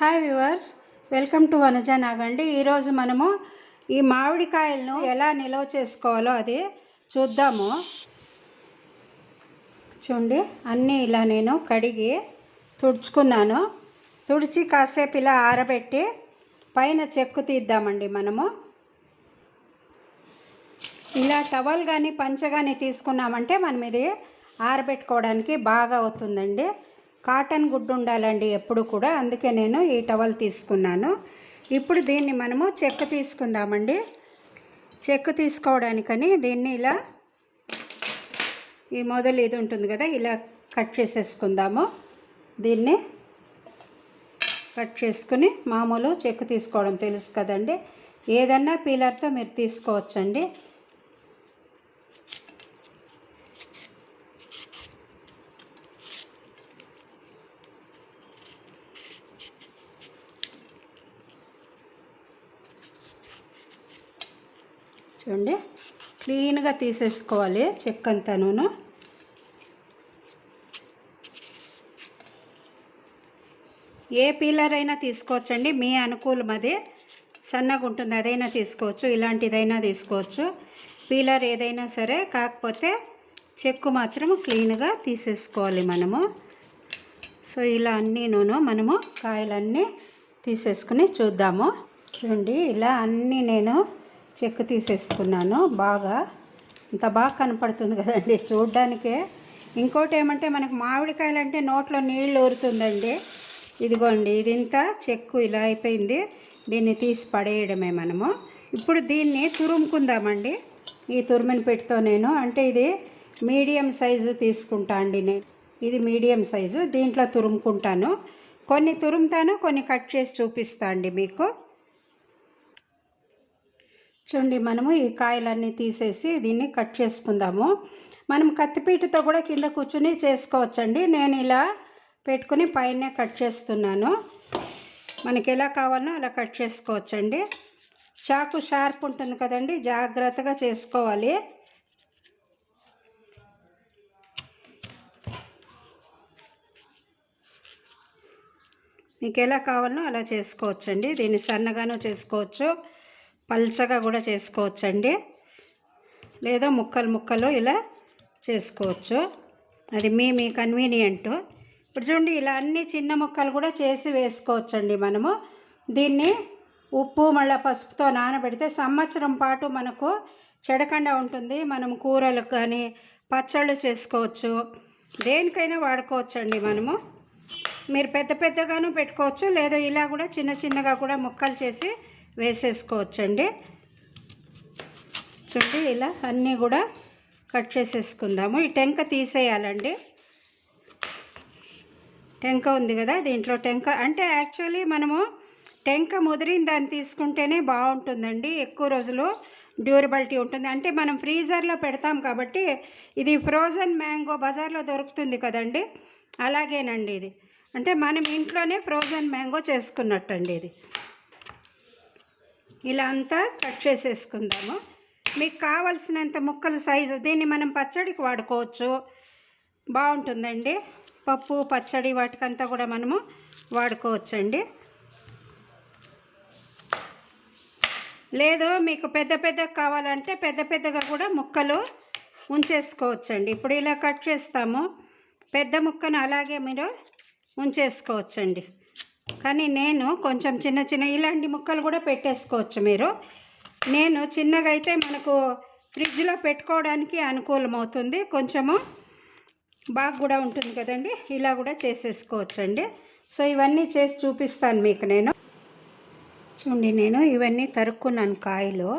Hi viewers welcome to Vanaja నాగండి ఈరోజు మనము ఈ మామిడికాయలను ఎలా నిల్వ చేసుకోవాలో అది చూద్దాము. చూడండి అన్నీ ఇలా నేను కడిగి తుడుచుకున్నాను. తుడిచి కాసేపు ఇలా ఆరబెట్టి పైన చెక్కు తీద్దామండి మనము. ఇలా టవల్ కానీ పంచ కానీ తీసుకున్నామంటే మనం ఇది ఆరబెట్టుకోవడానికి బాగా అవుతుందండి. కాటన్ గుడ్డు ఉండాలండి ఎప్పుడు కూడా. అందుకే నేను ఈ టవల్ తీసుకున్నాను. ఇప్పుడు దీన్ని మనము చెక్క తీసుకుందామండి. చెక్క తీసుకోవడానికని దీన్ని ఇలా ఈ మొదలు ఇది ఉంటుంది కదా ఇలా కట్ చేసేసుకుందాము. దీన్ని కట్ చేసుకుని మామూలు చెక్కు తీసుకోవడం తెలుసు కదండి. ఏదన్నా పీలర్తో మీరు తీసుకోవచ్చండి. చూడండి. క్లీన్గా తీసేసుకోవాలి చెక్క అంతాను ఏ పీలర్ అయినా తీసుకోవచ్చండి. మీ అనుకూలం అది. సన్నగా ఉంటుంది అదైనా తీసుకోవచ్చు ఇలాంటిదైనా తీసుకోవచ్చు. పీలర్ ఏదైనా సరే కాకపోతే చెక్కు మాత్రం క్లీన్గా తీసేసుకోవాలి మనము. సో ఇలా అన్నీ అన్నీను మనము కాయలన్నీ తీసేసుకుని చూద్దాము. చూడండి ఇలా అన్నీ నేను చెక్కు తీసేసుకున్నాను. బాగా ఇంత బాగా కనపడుతుంది కదండి చూడ్డానికే. ఇంకోటి ఏమంటే మనకు మామిడికాయలు అంటే నోట్లో నీళ్ళు ఊరుతుందండి. ఇదిగోండి ఇది ఇంత చెక్కు ఇలా అయిపోయింది. దీన్ని తీసి పడేయడమే మనము. ఇప్పుడు దీన్ని తురుముకుందామండి. ఈ తురిమిన పెట్టుతో నేను అంటే ఇది మీడియం సైజు తీసుకుంటా అండి నేను ఇది మీడియం సైజు దీంట్లో తురుముకుంటాను. కొన్ని తురుముతాను కొన్ని కట్ చేసి చూపిస్తా అండి మీకు. చూడండి మనము ఈ కాయలన్నీ తీసేసి దీన్ని కట్ చేసుకుందాము. మనం కత్తిపీటతో కూడా కింద కూర్చుని చేసుకోవచ్చండి. నేను ఇలా పెట్టుకుని పైనే కట్ చేస్తున్నాను. మనకి ఎలా కావాలనో అలా కట్ చేసుకోవచ్చండి. చాకు షార్ప్ ఉంటుంది కదండి జాగ్రత్తగా చేసుకోవాలి. మీకు ఎలా కావాలనో అలా చేసుకోవచ్చండి. దీన్ని సన్నగానూ చేసుకోవచ్చు. పల్చగా కూడా చేసుకోవచ్చండి. లేదా ముక్కలు ముక్కలు ఇలా చేసుకోవచ్చు. అది మీ మీ కన్వీనియంట్ ఇప్పుడు చూడండి ఇలా అన్ని చిన్న ముక్కలు కూడా చేసి వేసుకోవచ్చండి మనము. దీన్ని ఉప్పు మళ్ళీ పసుపుతో నానబెడితే సంవత్సరం పాటు మనకు చెడకుండా ఉంటుంది. మనం కూరలకు కానీ పచ్చళ్ళు చేసుకోవచ్చు. దేనికైనా వాడుకోవచ్చండి మనము. మీరు పెద్ద పెద్దగాను పెట్టుకోవచ్చు. లేదా ఇలా కూడా చిన్న చిన్నగా కూడా ముక్కలు చేసి వేసేసుకోవచ్చండి. చూడండి ఇలా అన్నీ కూడా కట్ చేసేసుకుందాము. ఈ టెంక తీసేయాలండి. టెంక ఉంది కదా దీంట్లో టెంక. అంటే యాక్చువల్లీ మనము టెంక ముదిరిన దాన్ని తీసుకుంటేనే బాగుంటుందండి. ఎక్కువ రోజులు డ్యూరబిలిటీ ఉంటుంది. అంటే మనం ఫ్రీజర్లో పెడతాం కాబట్టి ఇది ఫ్రోజన్ మ్యాంగో బజార్లో దొరుకుతుంది కదండి. అలాగేనండి ఇది. అంటే మనం ఇంట్లోనే ఫ్రోజన్ మ్యాంగో చేసుకున్నట్టండి ఇది. ఇలా అంతా కట్ చేసేసుకుందాము. మీకు కావలసినంత ముక్కల సైజు దీన్ని మనం పచ్చడికి వాడుకోవచ్చు. బాగుంటుందండి. పప్పు పచ్చడి వాటికంతా కూడా మనము వాడుకోవచ్చండి. లేదు మీకు పెద్ద పెద్ద కావాలంటే పెద్ద పెద్దగా కూడా ముక్కలు ఉంచేసుకోవచ్చండి. ఇప్పుడు ఇలా కట్ చేస్తాము. పెద్ద ముక్కను అలాగే మీరు ఉంచేసుకోవచ్చండి. కానీ నేను కొంచెం చిన్న చిన్న ఇలాంటి ముక్కలు కూడా పెట్టేసుకోవచ్చు మీరు. నేను చిన్నగా అయితే మనకు ఫ్రిడ్జ్లో పెట్టుకోవడానికి అనుకూలమవుతుంది. కొంచెము బాగా కూడా ఉంటుంది కదండి. ఇలా కూడా చేసేసుకోవచ్చండి. సో ఇవన్నీ చేసి చూపిస్తాను మీకు నేను. చూడండి నేను ఇవన్నీ తరుక్కున్నాను కాయలు.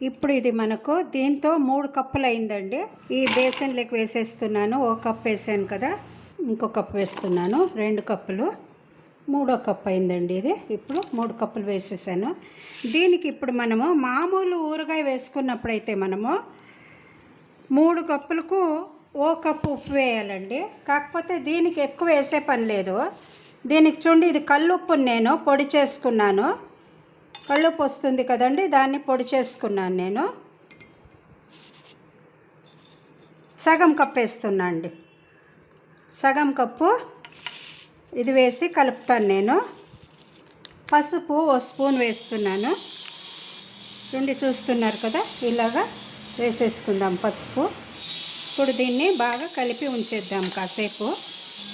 ఇప్పుడు ఇది మనకు దీంతో మూడు కప్పులు అయిందండి. ఈ బేసన్లోకి వేసేస్తున్నాను. ఓ కప్ వేసాను కదా. ఇంకో కప్పు వేస్తున్నాను. రెండు కప్పులు. మూడో కప్పు అయిందండి ఇది. ఇప్పుడు మూడు కప్పులు వేసేసాను. దీనికి ఇప్పుడు మనము మామూలు ఊరగాయ వేసుకున్నప్పుడైతే మనము మూడు కప్పులకు ఓ కప్పు ఉప్పు వేయాలండి. కాకపోతే దీనికి ఎక్కువ వేసే పని లేదు. దీనికి చూడండి ఇది కళ్ళుప్పును నేను పొడి చేసుకున్నాను. కళ్ళుప్పు వస్తుంది కదండి దాన్ని పొడి చేసుకున్నాను నేను. సగం కప్పు వేస్తున్నా అండి. సగం కప్పు ఇది వేసి కలుపుతాను నేను. పసుపు ఓ స్పూన్ వేస్తున్నాను. చూడండి చూస్తున్నారు కదా ఇలాగా వేసేసుకుందాం పసుపు. ఇప్పుడు దీన్ని బాగా కలిపి ఉంచేద్దాం కాసేపు.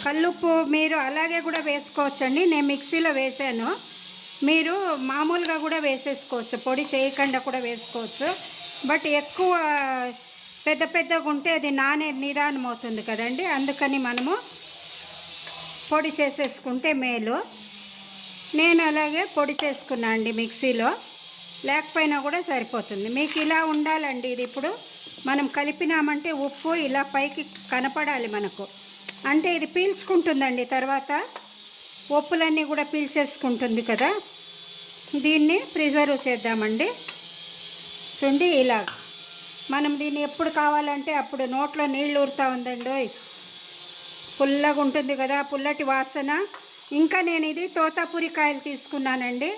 కల్లుప్పు మీరు అలాగే కూడా వేసుకోవచ్చండి. నేను మిక్సీలో వేసాను. మీరు మామూలుగా కూడా వేసేసుకోవచ్చు. పొడి చేయకుండా కూడా వేసుకోవచ్చు. బట్ ఎక్కువ పెద్ద పెద్దగా ఉంటే అది నానే నిదానం అవుతుంది కదండి. అందుకని మనము పొడి చేసేసుకుంటే మేలు. నేను అలాగే పొడి చేసుకున్నా అండి మిక్సీలో. లేకపోయినా కూడా సరిపోతుంది. మీకు ఇలా ఉండాలండి ఇది ఇప్పుడు. మనం కలిపినామంటే ఉప్పు ఇలా పైకి కనపడాలి మనకు. అంటే ఇది పీల్చుకుంటుందండి తర్వాత. ఉప్పులన్నీ కూడా పీల్చేసుకుంటుంది కదా. దీన్ని ప్రిజర్వ్ చేద్దామండి. చూడండి ఇలా. మనం దీన్ని ఎప్పుడు కావాలంటే అప్పుడు నోట్లో నీళ్ళు ఊరుతూ ఉందండి పుల్లగా ఉంటుంది కదా పుల్లటి వాసన. ఇంకా నేను ఇది తోతాపురి కాయలు తీసుకున్నానండి.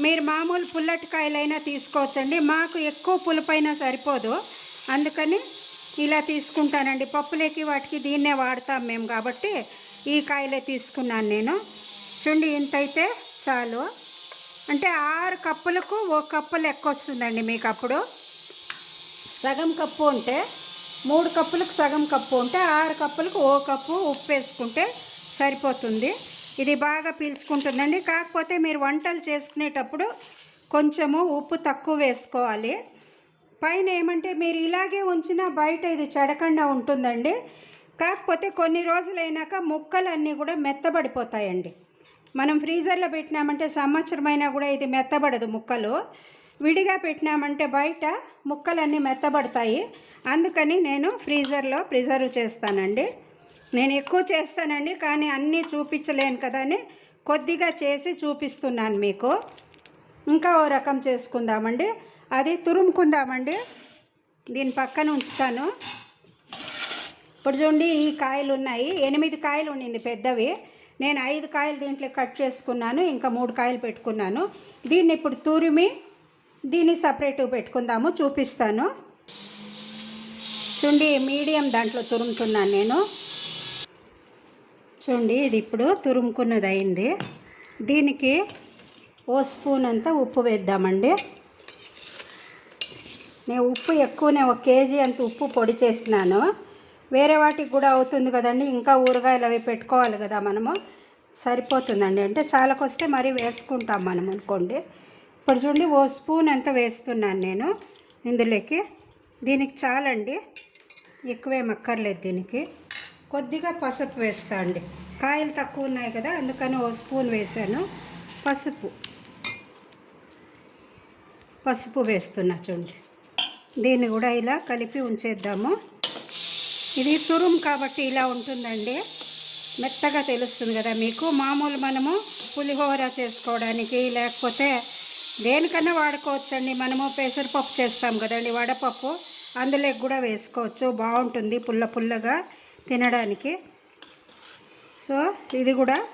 మీరు మామూలు పుల్లటి కాయలైనా తీసుకోవచ్చండి. మాకు ఎక్కువ పులుపైనా సరిపోదు. అందుకని ఇలా తీసుకుంటానండి. పప్పులేకి వాటికి దీన్నే వాడతాం మేము కాబట్టి ఈ కాయలే తీసుకున్నాను నేను. చూడండి ఇంత అయితే చాలు. అంటే ఆరు కప్పులకు ఓ కప్పు లెక్క వస్తుందండి మీకు అప్పుడు. సగం కప్పు ఉంటే మూడు కప్పులకు సగం కప్పు ఉంటే ఆరు కప్పులకు ఓ కప్పు ఉప్పు వేసుకుంటే సరిపోతుంది. ఇది బాగా పీల్చుకుంటుందండి. కాకపోతే మీరు వంటలు చేసుకునేటప్పుడు కొంచెము ఉప్పు తక్కువ వేసుకోవాలి. పైన ఏమంటే మీరు ఇలాగే ఉంచినా బయట ఇది చెడకుండా ఉంటుందండి. కాకపోతే కొన్ని రోజులైనాక ముక్కలన్నీ కూడా మెత్తబడిపోతాయండి. మనం ఫ్రీజర్లో పెట్టినామంటే సంవత్సరమైనా కూడా ఇది మెత్తబడదు ముక్కలు. విడిగా పెట్టినామంటే బయట ముక్కలన్నీ మెత్తబడతాయి. అందుకని నేను ఫ్రీజర్లో ప్రిజర్వ్ చేస్తానండి. నేను ఎక్కువ చేస్తానండి కానీ అన్నీ చూపించలేను కదా అని కొద్దిగా చేసి చూపిస్తున్నాను మీకు. ఇంకా ఓ రకం చేసుకుందామండి. అది తురుముకుందామండి. దీని పక్కన ఉంచుతాను. ఇప్పుడు చూడండి ఈ కాయలు ఉన్నాయి. ఎనిమిది కాయలు ఉండింది పెద్దవి. నేను ఐదు కాయలు దీంట్లో కట్ చేసుకున్నాను ఇంకా మూడు కాయలు పెట్టుకున్నాను. దీన్ని ఇప్పుడు తురిమి దీన్ని సపరేట్గా పెట్టుకుందాము చూపిస్తాను. చూడండి మీడియం దాంట్లో తురుముతున్నాను నేను. చూడండి ఇది ఇప్పుడు తురుముకున్నది అయింది దీనికి ఓ స్పూన్ అంతా ఉప్పు వేద్దామండి. నేను ఉప్పు ఎక్కువనే ఒక కేజీ అంత ఉప్పు పొడి చేసినాను. వేరే వాటికి కూడా అవుతుంది కదండి ఇంకా ఊరగాయలు అవి పెట్టుకోవాలి కదా మనము. సరిపోతుందండి. అంటే చాలాకొస్తే మరీ వేసుకుంటాం మనం అనుకోండి. ఇప్పుడు చూడండి ఓ స్పూన్ ఎంత వేస్తున్నాను నేను ఇందులోకి. దీనికి చాలండి ఎక్కువేం అక్కర్లేదు దీనికి. కొద్దిగా పసుపు వేస్తా అండి. కాయలు తక్కువ ఉన్నాయి కదా అందుకని ఓ స్పూన్ వేసాను. పసుపు. పసుపు వేస్తున్నా చూడండి. దీన్ని కూడా ఇలా కలిపి ఉంచేద్దాము. ఇది తురుము కాబట్టి ఇలా ఉంటుందండి. మెత్తగా తెలుస్తుంది కదా మీకు. మామూలు మనము పులిహోర చేసుకోవడానికి లేకపోతే దేనికన్నా వాడుకోవచ్చండి? మనము పెసరపప్పు చేస్తాం కదండి వడపప్పు. అందులోకి కూడా వేసుకోవచ్చు. బాగుంటుంది పుల్ల పుల్లగా తినడానికి. సో ఇది కూడా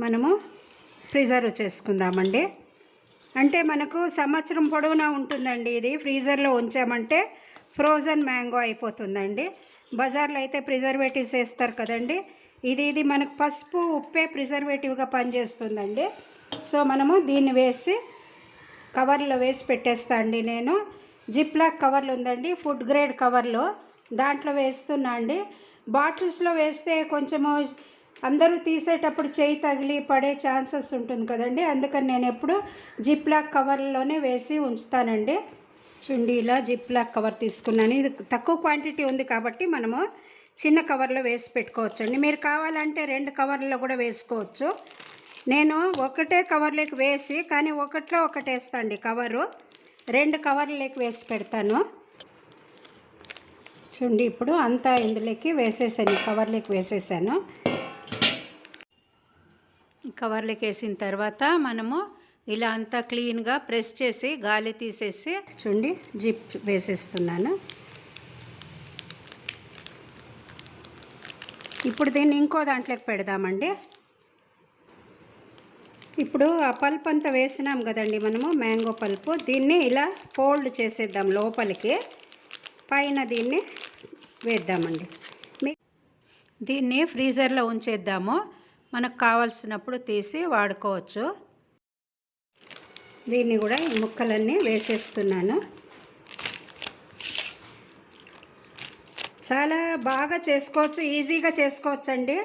మనము ప్రిజర్వ్ చేసుకుందామండి. అంటే మనకు సంవత్సరం పొడవునా ఉంటుందండి ఇది. ఫ్రీజర్లో ఉంచామంటే ఫ్రోజన్ మ్యాంగో అయిపోతుందండి. బజార్లో అయితే ప్రిజర్వేటివ్స్ వేస్తారు కదండి. ఇది ఇది మనకు పసుపు ఉప్పే ప్రిజర్వేటివ్గా పనిచేస్తుందండి. సో మనము దీన్ని వేసి కవర్లో వేసి పెట్టేస్తా అండి నేను. జిప్లాక్ కవర్లు ఉందండి ఫుడ్ గ్రేడ్ కవర్లో. దాంట్లో వేస్తున్నా అండి. బాటిల్స్లో వేస్తే కొంచెము అందరూ తీసేటప్పుడు చేయి తగిలి పడే ఛాన్సెస్ ఉంటుంది కదండి. అందుకని నేను ఎప్పుడు జిప్లాక్ కవర్లోనే వేసి ఉంచుతానండి. చూడండి ఇలా జిప్లాక్ కవర్ తీసుకున్నాను. ఇది తక్కువ క్వాంటిటీ ఉంది కాబట్టి మనము చిన్న కవర్లో వేసి పెట్టుకోవచ్చండి. మీరు కావాలంటే రెండు కవర్లలో కూడా వేసుకోవచ్చు. నేను ఒకటే కవర్లోకి వేసి కానీ ఒకటిలో ఒకటి వేస్తాండి కవరు. రెండు కవర్లోకి వేసి పెడతాను. చూడండి ఇప్పుడు అంతా ఇందులోకి వేసేసాను కవర్లోకి వేసేసాను. కవర్లోకి వేసిన తర్వాత మనము ఇలా అంతా క్లీన్గా ప్రెస్ చేసి గాలి తీసేసి చూడండి జిప్ వేసేస్తున్నాను. ఇప్పుడు దీన్ని ఇంకో దాంట్లోకి పెడదామండి. ఇప్పుడు ఆ పల్ప్ అంతా వేసినాం కదండి మనము మ్యాంగో పల్పు. దీన్ని ఇలా ఫోల్డ్ చేసేద్దాం లోపలికి. పైన దీన్ని వేద్దామండి. దీన్ని ఫ్రీజర్లో ఉంచేద్దాము. మనకు కావాల్సినప్పుడు తీసి వాడుకోవచ్చు. దీన్ని కూడా ఈ ముక్కలన్నీ వేసేస్తున్నాను. చాలా బాగా చేసుకోవచ్చు ఈజీగా చేసుకోవచ్చు అండి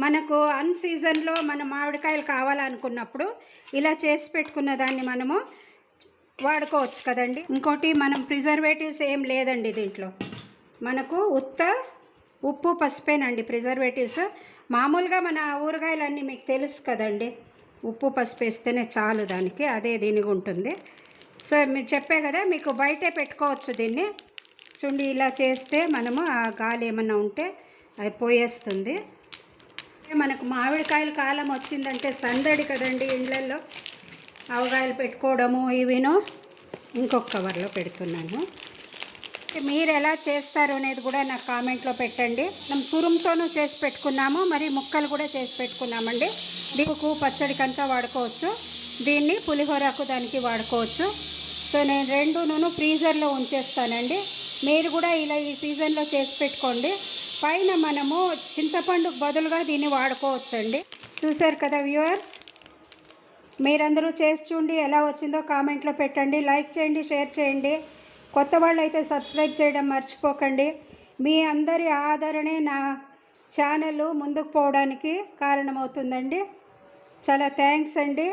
మనకు అన్ సీజన్లో మన మామిడికాయలు కావాలనుకున్నప్పుడు ఇలా చేసి పెట్టుకున్న దాన్ని మనము వాడుకోవచ్చు కదండి. ఇంకోటి మనం ప్రిజర్వేటివ్స్ ఏం లేదండి దీంట్లో. మనకు ఉత్త ఉప్పు పసుపేనండి ప్రిజర్వేటివ్స్. మామూలుగా మన ఊరగాయలన్నీ మీకు తెలుసు కదండి. ఉప్పు పసుపు వేస్తేనే చాలు దానికి అదే దీనికి ఉంటుంది. సో మీరు చెప్పే కదా మీకు బయటే పెట్టుకోవచ్చు దీన్ని. చూడండి ఇలా చేస్తే మనము ఆ గాలి ఏమన్నా ఉంటే అది పోయేస్తుంది. మనకు మామిడికాయల కాలం వచ్చిందంటే సందడి కదండి ఇండ్లల్లో. అవగాయలు పెట్టుకోవడము ఇవినో ఇంకొక కవర్లో పెడుతున్నాను. మీరు ఎలా చేస్తారు అనేది కూడా నాకు కామెంట్లో పెట్టండి. మనం తురుముతోనూ చేసి పెట్టుకున్నాము మరి ముక్కలు కూడా చేసి పెట్టుకున్నామండి. దీపుకు పచ్చడికంతా వాడుకోవచ్చు. దీన్ని పులిహోరకు దానికి వాడుకోవచ్చు. సో నేను రెండును ఫ్రీజర్లో ఉంచేస్తానండి. మీరు కూడా ఇలా ఈ సీజన్లో చేసి పెట్టుకోండి. పైన మనము చింతపండుకు బదులుగా దీన్ని వాడుకోవచ్చండి. చూశారు కదా వ్యూవర్స్? మీరందరూ చేసి చూడండి ఎలా వచ్చిందో కామెంట్లో పెట్టండి లైక్ చేయండి షేర్ చేయండి. కొత్త వాళ్ళు అయితే సబ్స్క్రైబ్ చేయడం మర్చిపోకండి. మీ అందరి ఆదరణే నా ఛానల్ ముందుకు పోవడానికి కారణమవుతుందండి. చాలా థ్యాంక్స్ అండి.